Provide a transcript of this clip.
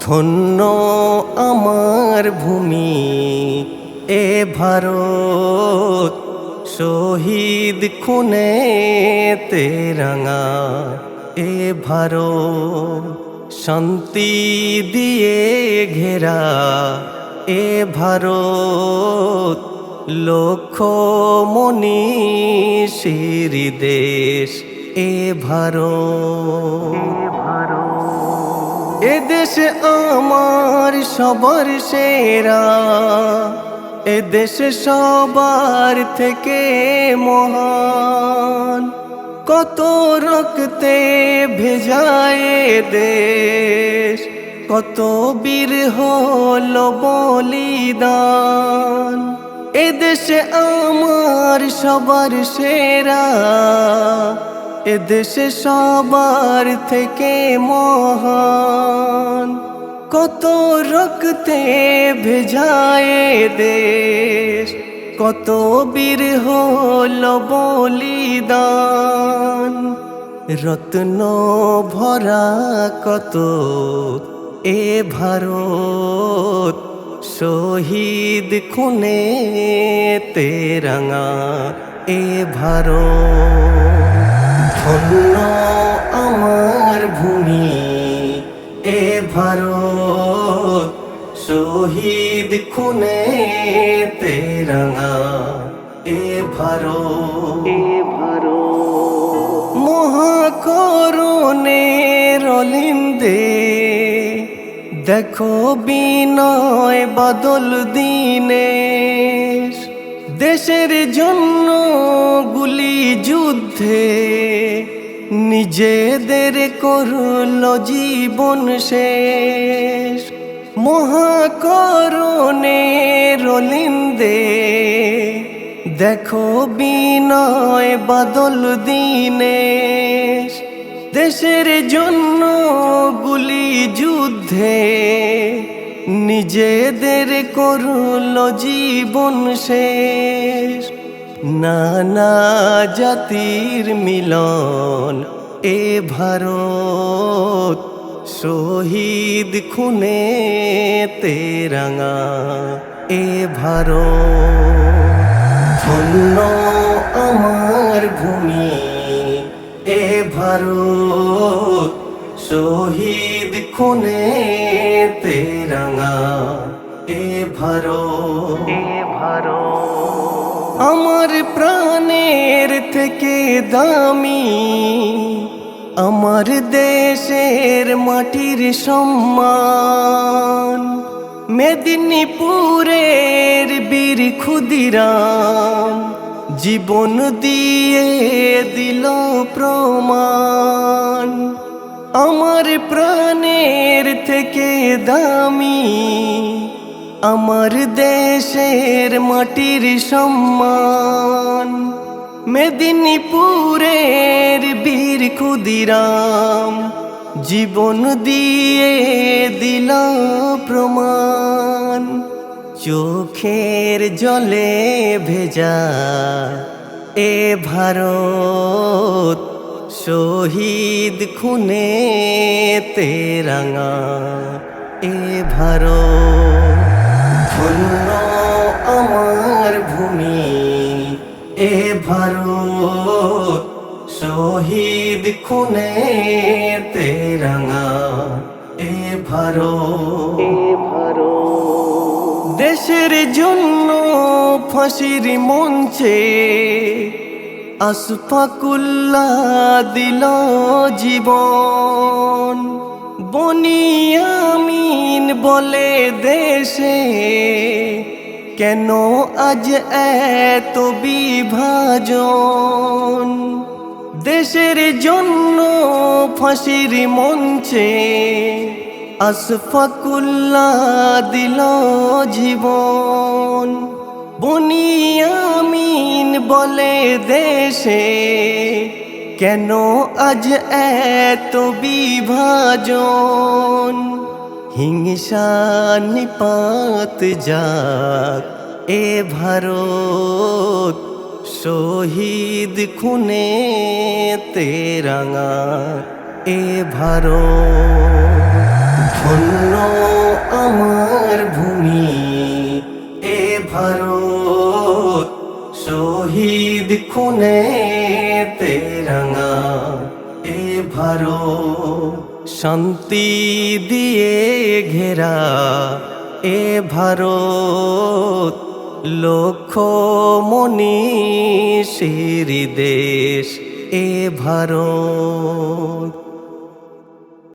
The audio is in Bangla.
ধন্য আমার ভূমি এ ভারত শহীদ খুনে তেরাঙা এ ভারত শান্তি দিয়ে ঘেরা এ ভারত লক্ষ মনীষীর দেশ এ ভারত। এ দেশে আমার সবার সেরা, এ দেশে সবার থেকে মহান। কত রক্তে ভেজায় দেশ, কত বীর হল বলিদান। এ দেশে আমার সবার সেরা এ দেশে সবার থেকে মহান। কত রক্তে ভেজায় দেশ কত বীর হল বলিদান। রত্ন ভরা কত এ ভারত, শহীদ খুনে তেরাঙা এ ভারত। ধন্য আমার ভূমি এ ভারত শহীদ খুনে তেরাঙা এ ভারত। এ ভারত। মহাকরণের অলিন্দে দেখো বিনয় বাদল দিনেশ। দেশের জন্য গুলি যুদ্ধে নিজেদের করল জীবন শেষ। মহাকরণে রলিন্দে দেখো বিনয় বাদল দিনেশ। দেশের জন্য গুলি যুদ্ধে। নিজেদের করল জীবন শেষ। নানা জাতির মিলন এ ভারত, শহীদ খুনে তেরাঙা এ ভারত। ধন্য আমার ভূমি এ ভারত, শহীদ খুনে তেরাঙা এ ভারত। এ ভারত। আমার প্রাণের থেকে দামি, আমার দেশের মাটির সম্মান, মেদিনীপুরের বীর ক্ষুদিরাম, জীবন দিয়ে দিল প্রমাণ। আমার প্রাণের থেকে দামি আমার দেশের মাটির সম্মান। মেদিনীপুরের বীর ক্ষুদিরাম, জীবন দিয়ে দিল প্রমাণ। চোখের জলে ভেজা এ ভারত, শহীদ খুনে তেরাঙা এ ভারত। ধন্য আমার ভূমি এ ভারত শহীদ খুনে তেরাঙা এ ভারত। দেশের জন্য ফাঁসির মঞ্চে আসফাকুল্লা দিল জীবন। বনিয়ামিন বলে দেশে, কেন আজ এত বিভাজন? দেশের জন্য ফাঁসির মঞ্চে আসফাকুল্লা দিল জীবন। বনিয়ামিন বলে দেশে কেন আজ এত বিভাজন? হিংসা নিপাত যাক এ ভারত, শহীদ খুনে তেরাঙা এ ভারত। ধন্য আমার ভূমি এ ভারত, শহীদ খুনে তেরঙা এ ভারত শান্তি দিয়ে ঘেরা এ ভারত লক্ষ মনীষীর দেশ এ ভারত।